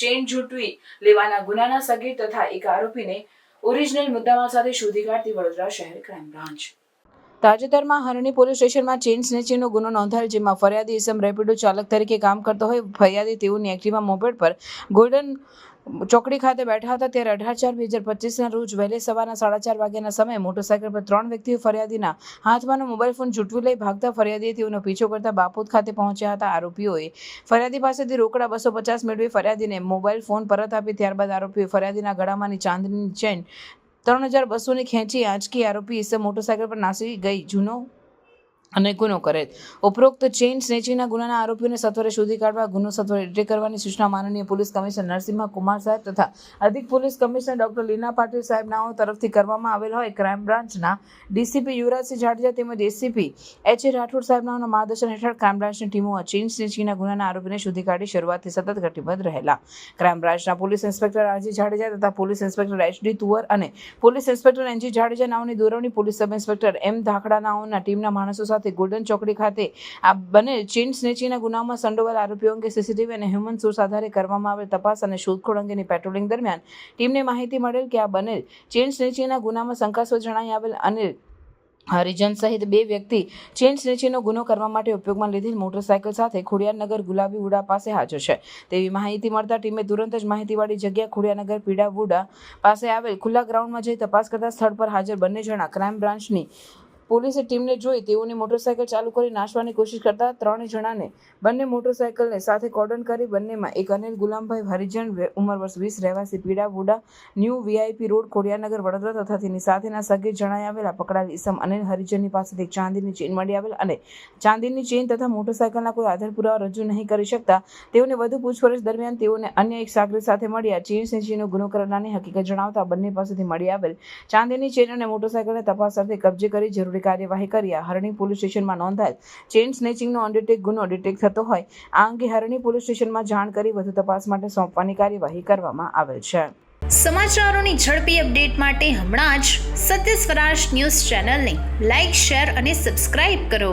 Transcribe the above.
Chain ઝૂંટવી લેવાના ગુનાના સગીર તથા એક આરોપીને ઓરિજિનલ મુદ્દામાલ સાથે શોધી કાઢતી વડોદરા શહેર ક્રાઇમ બ્રાન્ચ. તાજેતરમાં હરણી પોલીસ સ્ટેશનમાં ચેઇન સ્નેચિંગનો ગુનો નોંધાયો જેમાં ફરિયાદી ઇસમ રેપિડો ચાલક તરીકે કામ કરતો હોય. ફરિયાદી તેઓની એક્ટિવા મોપેડ પર ગોલ્ડન ચોકડી ખાતે બેઠા હતા ત્યારે અઢાર ચાર બે હજાર પચીસના રોજ વહેલી સવારના સાડા ચાર વાગ્યાના સમયે મોટરસાયકલ પર ત્રણ વ્યક્તિઓ ફરિયાદીના હાથમાંનો મોબાઈલ ફોન ઝૂંટવી લઈ ભાગતા ફરિયાદીએ તેઓનો પીછો કરતા બાપોદ ખાતે પહોંચ્યા હતા આરોપીઓએ. ફરિયાદી પાસેથી રોકડા બસો પચાસ મેળવી ફરિયાદીને મોબાઈલ ફોન પરત આપી ત્યારબાદ આરોપીએ ફરિયાદીના ગળામાંની ચાંદીની ચેન ત્રણ હજાર બસોની ખેંચી આંચકી આરોપી ઇસમ મોટરસાયકલ પર નાસી ગઈ. જૂનો અને ગુનો કરે. ઉપરોક્ત ચેઇન સ્નેચિંગના ગુનાના આરોપીઓને સત્વરે શોધી કાઢવા, ગુનો સત્વરે એટલે કરવાની સૂચના માનનીય પોલીસ કમિશનર નરસિંહ કુમાર સાહેબ તથા અધિક police commissioner doctor Leena Patil સાહેબનાઓ તરફથી કરવામાં આવેલ હોય ક્રાઇમ બ્રાન્ચના ડીસીપી યુવરાજસિંહ જાડેજા તેમજ એસીપી એચ એ રાઠોડ સાહેબનાઓના માર્ગદર્શન હેઠળ ક્રાઇમ બ્રાન્ચની ટીમો ચેઇન સ્નેચિંગના ગુનાના આરોપીને શોધી કાઢી શરૂઆતથી સતત કટિબદ્ધ રહેલા. ક્રાઇમ બ્રાન્ચના પોલીસ ઇન્સ્પેક્ટર આરજી જાડેજા તથા police inspector H D Tuvar અને પોલીસ ઇન્સ્પેક્ટર એનજી જાડેજા નાઓની દોરવણી police sub inspector M Dhakada નાઓના ટીમના માણસો સાથે ગોલ્ડન ચોકડી ખાતે આ બંને ચેઇન સ્નેચીના ગુનામાં સંડોવાયેલ આરોપીઓ અંગે સીસીટીવી અને હ્યુમન સોર્સ આધારે કરવામાં આવેલ તપાસ અને શોધખોળ અંગેની પેટ્રોલિંગ દરમિયાન ટીમને માહિતી મળેલ કે આ બનેલ ચેઇન સ્નેચીના ગુનામાં શંકાસ્પદ જણાઈ આવેલ અનિલ હરિજન સહિત બે વ્યક્તિ ચેન સ્નેચીનો ગુનો કરવા માટે ઉપયોગમાં લીધેલ મોટરસાયકલ સાથે ખોડિયારનગર ગુલાબી વુડા પાસે હાજર છે. તેવી માહિતી મળતા ટીમે તુરંત જ માહિતીવાળી જગ્યા ખોડિયારનગર પીડા વુડા પાસે આવેલ ખુલ્લા ગ્રાઉન્ડમાં જઈ તપાસ કરતા સ્થળ પર હાજર બંને જણા ક્રાઇમ બ્રાન્ચની પોલીસે ટીમને જોઈ તેઓની મોટરસાયકલ ચાલુ કરી નાશવાની કોશિશ કરતા ત્રણ જણાને બંને મોટરસાયકલને સાથે કોર્ડન કરી બંનેમાં એક અનિલ ગુલામભાઈ, હરિજન ઉંમર વર્ષ વીસ, રહેવાસી પીડા VUDA, new VIP road, Khodiyanagar, Vadodara તથા તેની સાથેના સગીર જણાઈ આવેલા પકડાયેલ ઈસમ અનિલ હરિજનની પાસેથી ચાંદીની ચેઇન મળી આવેલ અને ચાંદીની ચેઇન તથા મોટરસાયકલના કોઈ આધાર પુરાવા રજૂ નહીં કરી શકતા તેઓને વધુ પૂછપરછ દરમિયાન તેઓને અન્ય એક સાગરી સાથે મળ્યા ચેઇન સ્નેચિંગનો ગુનો કરનારની હકીકત જણાવતા બંને પાસેથી મળી આવેલ ચાંદીની ચેઇન અને મોટરસાયકલને તપાસ અર્થે કબજે કરી જરૂરી કાર્યવાહી કર્યા હરણી પોલીસ સ્ટેશનમાં નોંધાયેલ ચેઇન સ્નેચિંગનો અંડરટેક ગુનો ડિટેક્ટ થતો હોય, આ અંગે હરણી પોલીસ સ્ટેશનમાં જાણ કરી વધુ તપાસ માટે સોંપવાની કાર્યવાહી કરવામાં આવેલ છે. સમાચારોની ઝડપી અપડેટ માટે હમણાં જ સત્ય સ્વરાજ ન્યૂઝ ચેનલને લાઇક શેર અને સબસ્ક્રાઇબ કરો.